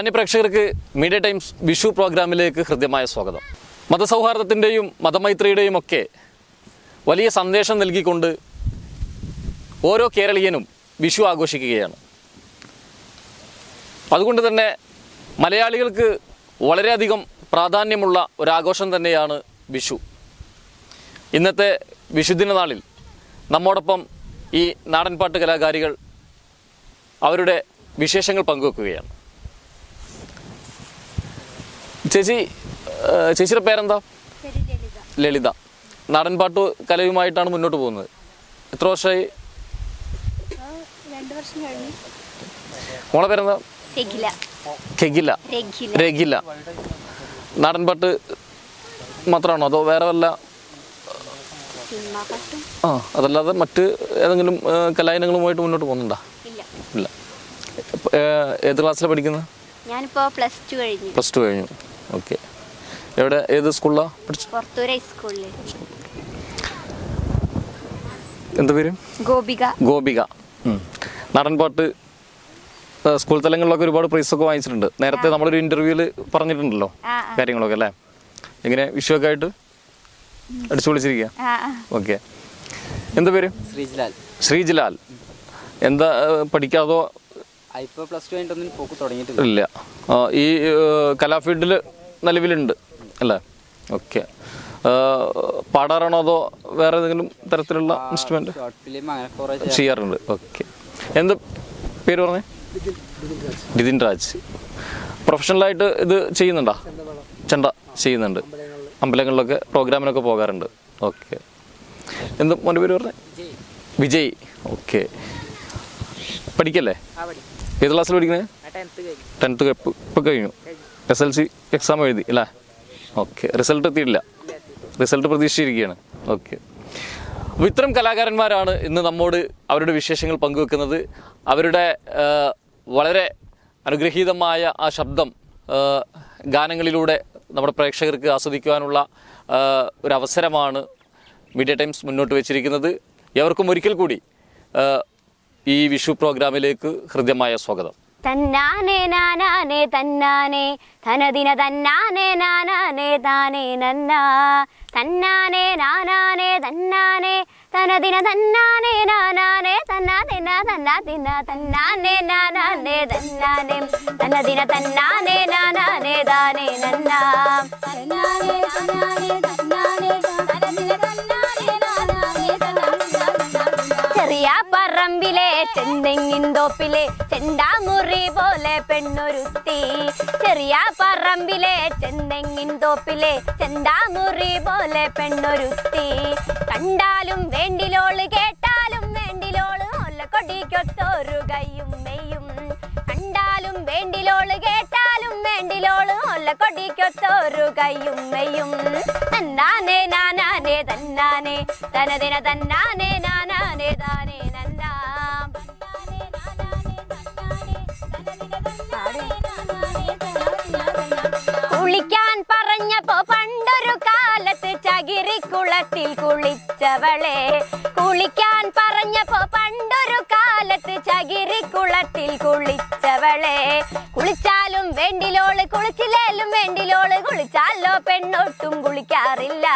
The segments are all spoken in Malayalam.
മാന്യപ്രേക്ഷകർക്ക് മീഡിയ ടൈംസ് വിഷു പ്രോഗ്രാമിലേക്ക് ഹൃദ്യമായ സ്വാഗതം. മതസൗഹാർദ്ദത്തിന്റെയും മതമൈത്രിയുടെയും ഒക്കെ വലിയ സന്ദേശം നൽകിക്കൊണ്ട് ഓരോ കേരളീയനും വിഷു ആഘോഷിക്കുകയാണ്. അതുകൊണ്ട് തന്നെ മലയാളികൾക്ക് വളരെയധികം പ്രാധാന്യമുള്ള ഒരാഘോഷം തന്നെയാണ് വിഷു. ഇന്നത്തെ വിഷുദിന നാളിൽ നമ്മോടൊപ്പം ഈ നാടൻപാട്ട് കലാകാരികൾ അവരുടെ വിശേഷങ്ങൾ പങ്കുവെക്കുകയാണ്. ചേച്ചി ചേച്ചിയുടെ പേരെന്താ? പേര് ലളിത. നാടൻപാട്ട് കലയുമായിട്ടാണ് മുന്നോട്ട് പോകുന്നത്. എത്ര വർഷമായി? മോളെ പേരെന്താ? ഖെഗില രഖില നാടൻപാട്ട് മാത്രമാണോ അതോ വേറെ വല്ല ആ അതല്ലാതെ മറ്റ് ഏതെങ്കിലും കലായിനങ്ങളുമായിട്ട് മുന്നോട്ട് പോകുന്നുണ്ടോ? ഇല്ല. ഏത് ക്ലാസ്സിലാണ് പഠിക്കുന്നത്? ഞാനിപ്പോ പ്ലസ് ടു കഴിഞ്ഞു. പ്ലസ് ടു കഴിഞ്ഞു. ഓക്കെ. എവിടെ ഏത് സ്കൂളിലാണ് എന്താ പേര്? ഗോപിക. ഗോപിക. ഉം. നാടൻപാട്ട് ആ, സ്കൂൾ തലങ്ങളിലൊക്കെ ഒരുപാട് പ്രൈസൊക്കെ വാങ്ങിച്ചിട്ടുണ്ട്. നേരത്തെ നമ്മളൊരു ഇന്റർവ്യൂവിൽ പറഞ്ഞിട്ടുണ്ടല്ലോ കാര്യങ്ങളൊക്കെ അല്ലേ? എങ്ങനെ വിഷുവൊക്കെ ആയിട്ട് അടിച്ചു പൊളിച്ചിരിക്കുക. ഓക്കെ. എന്താ പേര്? ശ്രീജിലാൽ. ശ്രീജിലാൽ. എന്താ പഠിക്കാതോ? ഇല്ല. ഈ കലാഫീൽഡിൽ നിലവിലുണ്ട് അല്ലേ? ഓക്കെ പാടാറാണോ അതോ വേറെ ഏതെങ്കിലും തരത്തിലുള്ള ഇൻസ്ട്രുമെന്റ്. ചെയ്യാറുണ്ട്. ഓക്കെ എന്ത് പേര് പറഞ്ഞേ? ഡിതിൻ രാജ്. പ്രൊഫഷണലായിട്ട് ഇത് ചെയ്യുന്നുണ്ടോ? ചെണ്ട ചെയ്യുന്നുണ്ട്. അമ്പലങ്ങളിലൊക്കെ പ്രോഗ്രാമിനൊക്കെ പോകാറുണ്ട്. ഓക്കെ എന്ത് മോന്റെ പേര് പറഞ്ഞേ? വിജയ്. ഓക്കെ പഠിക്കല്ലേ? ഏത് ക്ലാസ്സിൽ പഠിക്കുന്നത് ടെൻത്ത് ഇപ്പം കഴിഞ്ഞു. എസ് എൽ സി എക്സാം എഴുതി അല്ലേ? ഓക്കെ റിസൾട്ട് എത്തിയില്ല റിസൾട്ട് പ്രതീക്ഷിച്ചിരിക്കുകയാണ്. ഓക്കെ അപ്പോൾ ഇത്തരം കലാകാരന്മാരാണ് ഇന്ന് നമ്മോട് അവരുടെ വിശേഷങ്ങൾ പങ്കുവെക്കുന്നത്. അവരുടെ വളരെ അനുഗ്രഹീതമായ ആ ശബ്ദം ഗാനങ്ങളിലൂടെ നമ്മുടെ പ്രേക്ഷകർക്ക് ആസ്വദിക്കുവാനുള്ള ഒരു അവസരമാണ് മീഡിയ ടൈംസ് മുന്നോട്ട് വെച്ചിരിക്കുന്നത്. എവർക്കും ഒരിക്കൽ കൂടി ഈ വിഷു പ്രോഗ്രാമിലേക്ക് ഹൃദ്യമായ സ്വാഗതം. തന്നാനെ നാനാനെ തന്നാനെ. ധനദിന തന്നാനെ നാനാനെ താനേ നന്ന. തന്നാനെ നാനാനെ തന്നാനെ. തനദിന തന്നാനെ നാനാനെ. തന്നാ തിന്ന തന്നാ തിന്ന. തന്നാനെ നാനാനെ തന്നാനെ. തനദിന തന്നാനെ നാനാനെ താനേ നന്ന. തന്നാനെ നാനാനെ തന്നാനെ. പറമ്പിലെ ചെന്തെങ്ങിൻ തോപ്പിലെ ചെണ്ടാമുറി പോലെ പെണ്ണൊരുത്തി. ചെറിയ പറമ്പിലെ ചെന്തെങ്ങിൻ തോപ്പിലെ ചെണ്ടാമുറി പോലെ പെണ്ണൊരുത്തി. കണ്ടാലും വേണ്ടിലോൾ കേട്ടാലും വേണ്ടിലോൾ കൊടിക്കൊത്തൊരു കയ്യും മെയ്യും കണ്ടാലും വേണ്ടിലോൾ കേട്ടാലും വേണ്ടിലോൾ കൊടിക്കൊത്തൊരു കയ്യുമ്മയും. തന്നാനേ നാനാനേ നാനാനെ തന്നാനെ തനദിന നാനാനേ. നാനാനെ താനേ നന്നാം കുളിക്കാൻ പറഞ്ഞപ്പോ പണ്ടൊരു കാലത്ത് ചകിരിക്കുളത്തിൽ കുളിച്ചവളെ. കുളിക്കാൻ പറഞ്ഞപ്പോ പണ്ടൊരു കാലത്ത് ചകിരിക്കുളത്തിൽ കുളിച്ചവളെ. കുളിച്ചാലും വേണ്ടിലോൾ കുളിച്ചില്ലേലും വേണ്ടിലോൾ. കുളിച്ചാലോ പെണ്ണൊട്ടും കുളിക്കാറില്ല.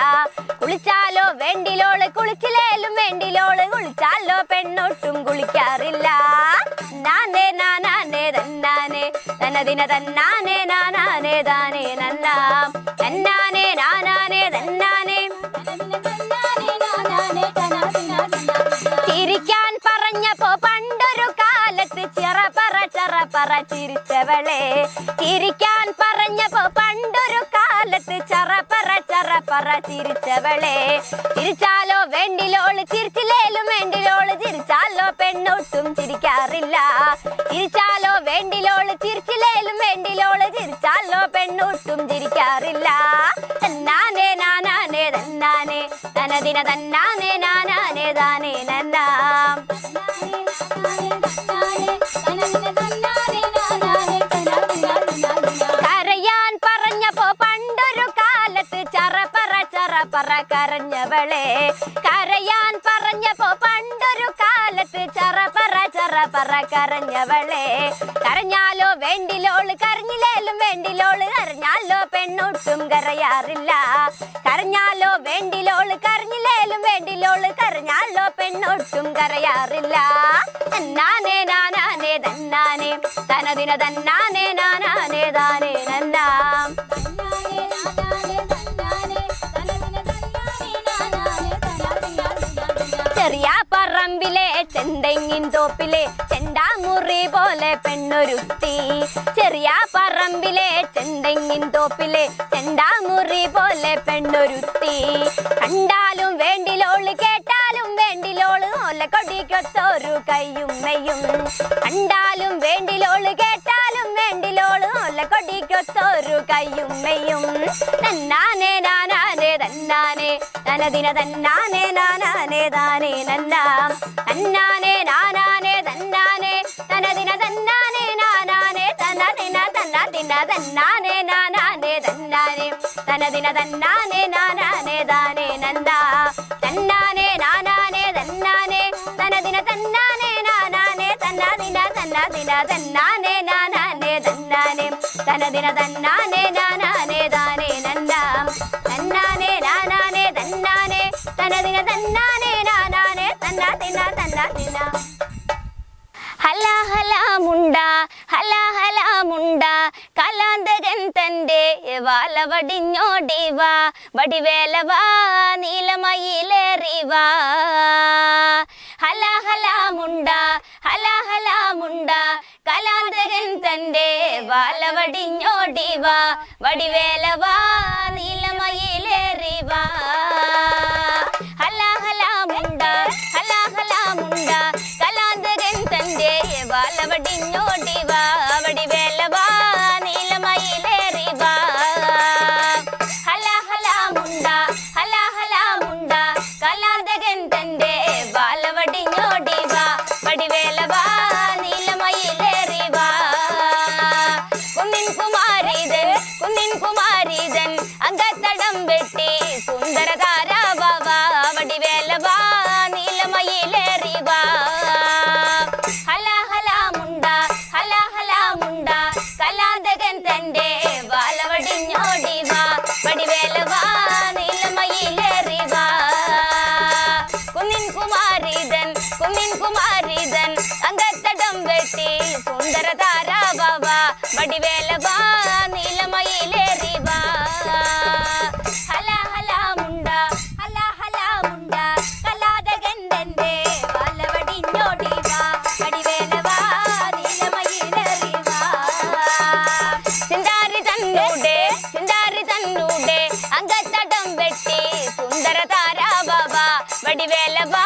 കുളിച്ചാലോ വേണ്ടിലോൾ കുളിച്ചില്ലേലും വേണ്ടിലോൾ. കുളിച്ചാലോ പെണ്ണൊട്ടും കുളിക്കാറില്ല. നാനേ നാനാനേ തന്നാനേ. തനദിന തന്നാനേ നാനാനേ താനേ നന്നാം. തന്നാനേ നാനാനേ തന്നാനേ. ചിരിക്കാൻ പറഞ്ഞപ്പോ കാലത്ത് ചറ ചെറപറ ചിരിച്ചവളെ. ചിരിക്കാൻ പറഞ്ഞപ്പോ പണ്ടൊരു കാലത്ത് ചറ പറ ചറ പറ ചിരിച്ചവളെ. ചിരിച്ചാലോ വെണ്ടിലോൾ ചിരിച്ചില്ലേലും വെണ്ടിലോൾ. ചിരിച്ചാലോ പെണ്ണൊട്ടും ചിരിക്കാറില്ല. ചിരിച്ചാലോ വെണ്ടിലോൾ ചിരിച്ചില്ലേലും വെണ്ടിലോൾ. ചിരിച്ചാലോ പെണ്ണൊട്ടും ചിരിക്കാറില്ല. തന്നാനേ നാനാനേ തന്നാനേ. തനദിന തന്നാനേ നാനാനേ താനേ നന്നാം. കരയാൻ കാലത്ത് ചറപറ ചറപറ കരഞ്ഞവളെ. കരയാൻ പറഞ്ഞപ്പോ പണ്ടൊരു കാലത്ത് കാലത്ത് ചറപറ ചറപറ കരഞ്ഞവളെ. കരഞ്ഞാലോ വേണ്ടിലോൾ കരഞ്ഞില്ലേലും വേണ്ടിലോൾ കരഞ്ഞാലോ പെണ്ണൊട്ടും കരയാറില്ല. കരഞ്ഞാലോ വേണ്ടിലോൾ കരഞ്ഞില്ലേലും വേണ്ടിലോൾ കരഞ്ഞാലോ പെണ്ണൊട്ടും കരയാറില്ല. തന്നാനേ നാനാനേ തന്നാനേ. തനതിന തന്നാനേ നാനാനേ താനേ നന്നാം. ചെറിയ പറമ്പിലെ ചെന്തെങ്ങിൻ തോപ്പിലെ ചെണ്ടാമുറി പോലെ പെണ്ണൊരുത്തി. ചെറിയ പറമ്പിലെ ചെന്തെങ്ങിൻ തോപ്പിലെ ചെണ്ടാമുറി പോലെ പെണ്ണൊരുത്തി. കണ്ടാലും വേണ്ടിലോൾ കേട്ടാലും വേണ്ടിലോൾ ഓലക്കൊടിക്കൊത്തൊരു കയ്യുമ്മയും. കണ്ടാലും വേണ്ടിലോൾ കേട്ടാലും വേണ്ടിലോൾ ഓലക്കൊടിക്കൊത്തൊരു കയ്യുമ്മയും തന്നാനേ നാനാനേ തന്നാനേ തനദിന തന്നാനേ നാനാനേ താനേ നന്നാം തന്നാനേ നാനാനേ തന്നാനേ തനദിന തന്നാനേ നാനാനേ തനദിന തന്നദിന തന്നാനേ നാനാനേ തന്നാനേ തനദിന തന്നാനേ നാനാനേ താനേ നന്ദാ തന്നാനേ നാനാനേ തന്നാനേ തനദിന തന്നാനേ നാനാനേ തന്നദിന തന്നദിന തന്നാനേ നാനാനേ തന്നാനേ തനദിന തന്നാനേ നാനാനേ ഹല ഹല മുണ്ട ഹല ഹല മുണ്ട കലാന്തകൻ തന്റെ വാല വടിഞ്ഞോടിവാ വടിവേലവാ നീലമയിലേറിവാ. ഹല ഹല മുണ്ട ഹല ഹല മുണ്ട കലാന്തകൻ തന്റെ വാല വടിഞ്ഞോടിവാ വടിവേലവാ നീലമയിലേറിവാ. అంగతటం పెట్టి సుందర తారా బాబా వడివేల బా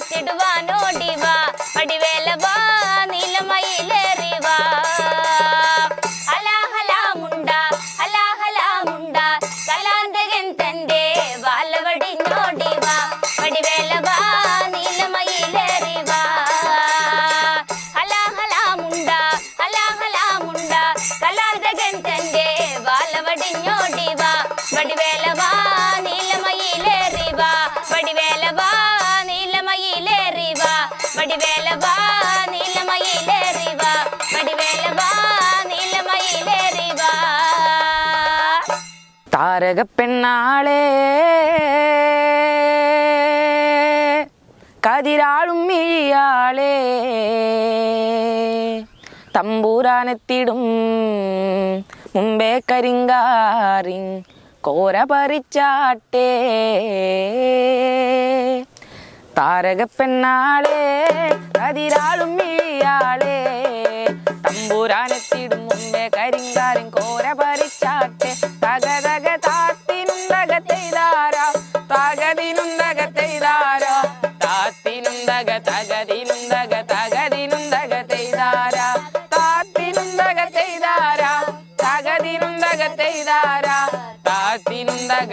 ಕಾಸಿಡುವ താരക പെണ്ണാളെ കതിരാളും മിഴിയാളെ തമ്പൂരാനെത്തിടും മുമ്പേ കരിങ്കാറി കോര പറിച്ചാട്ടേ താരക പെണ്ണാളെ കതിരാളും മിഴിയാളെ തമ്പൂരാനെത്തിടും മുമ്പേ കരിങ്കാരൻ കോര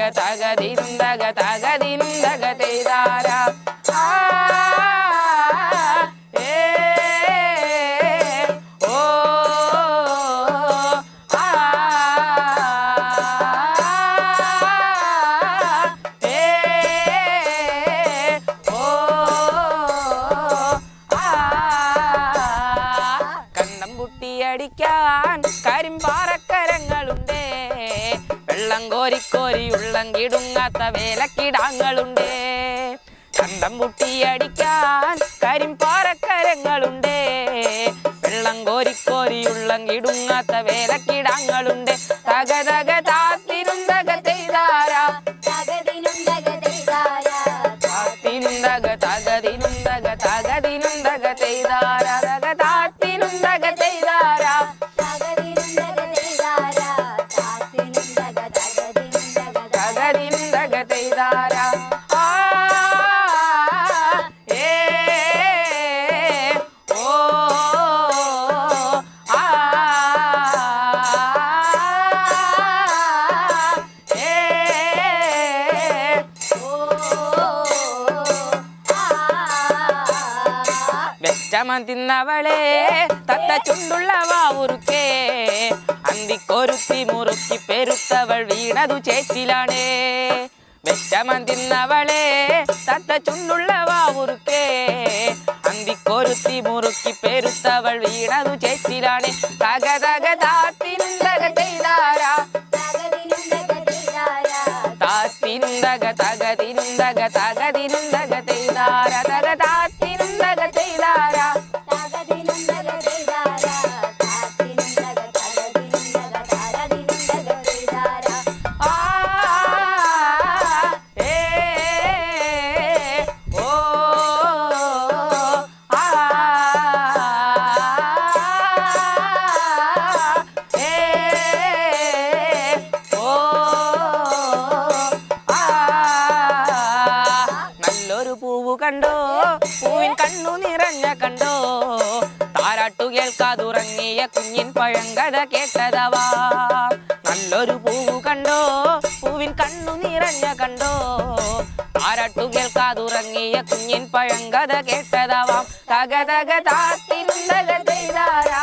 താത്തിനും തക തകതിനും കണ്ടം മുട്ടിയടിക്കാൻ കരിമ്പാറക്കരങ്ങളുണ്ട് വെള്ളം കോരിക്കോരിയുള്ള കിടുങ്ങാത്ത വേലക്കിടാങ്ങളുണ്ട്. തക വെച്ചമൻ തിന്നവളെ തത്ത ചുണ്ടുള്ള അന്തിക്കൊരുത്തി മുറുക്കി പെരുത്തവൾ വീണതു ചേച്ചിലാണ്. വെച്ചമൻ തിന്നവളെ തത്ത ചുണ്ടുള്ള അന്തിക്കൊരുത്തി മുറുക്കി പെരുത്തവൾ വീണതു ചേച്ചിലാണ്. തക തക താത്തിനും തക തകതിനും ചെയ്താര തകതാത്തിരുന്തക ചെയ്താരാ കേട്ടതവാ നല്ലൊരു പൂവ് കണ്ടോ പൂവിൻ കണ്ണു നിറഞ്ഞ കണ്ടോ താരാട്ടു കേൾക്കാതുറങ്ങിയ കുഞ്ഞിൻ പഴങ്കഥ കേട്ടതവാം തക തക താത്തിനും തക ചെയ്താരാ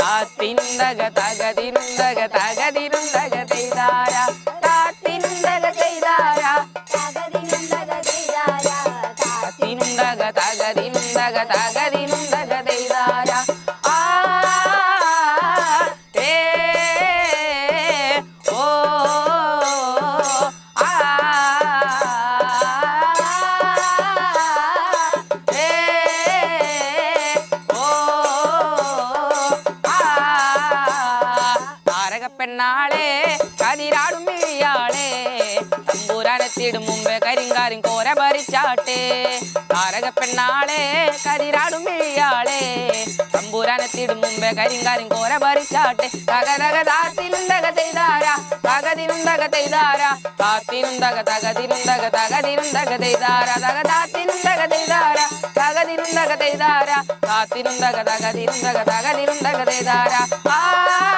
താത്തിനും തക തകതിനും തക തകതിനും തക ചെയ്താരാ താത്തിനും തക ചെയ്താരാ താത്തിനും തക തകതിനും തക തകതിനും തക തമ്പൂരാനെത്തിയിടും മുമ്പേ കരിങ്കാരും കോര ഭരിച്ചാട്ടെ. താരക പെണ്ണാളെ കരിരാടും മിഴിയാളെ തമ്പൂരാനെത്തിയിടും മുമ്പേ കരിങ്കാരും കോര ഭരിച്ചാട്ടെ. തക തക താത്തിനും തക ചെയ്താരാ തകതിനും തക ചെയ്താരാ താത്തിനും തക തകതിനും തക തകതിനും തക ചെയ്താരാ തക താത്തിനും ചെയ്താരാ തകതിനും ചെയ്താരാ താത്തിനും തക തകതിനും തക തകതിനും തക ചെയ്താരാ ആ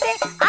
করতে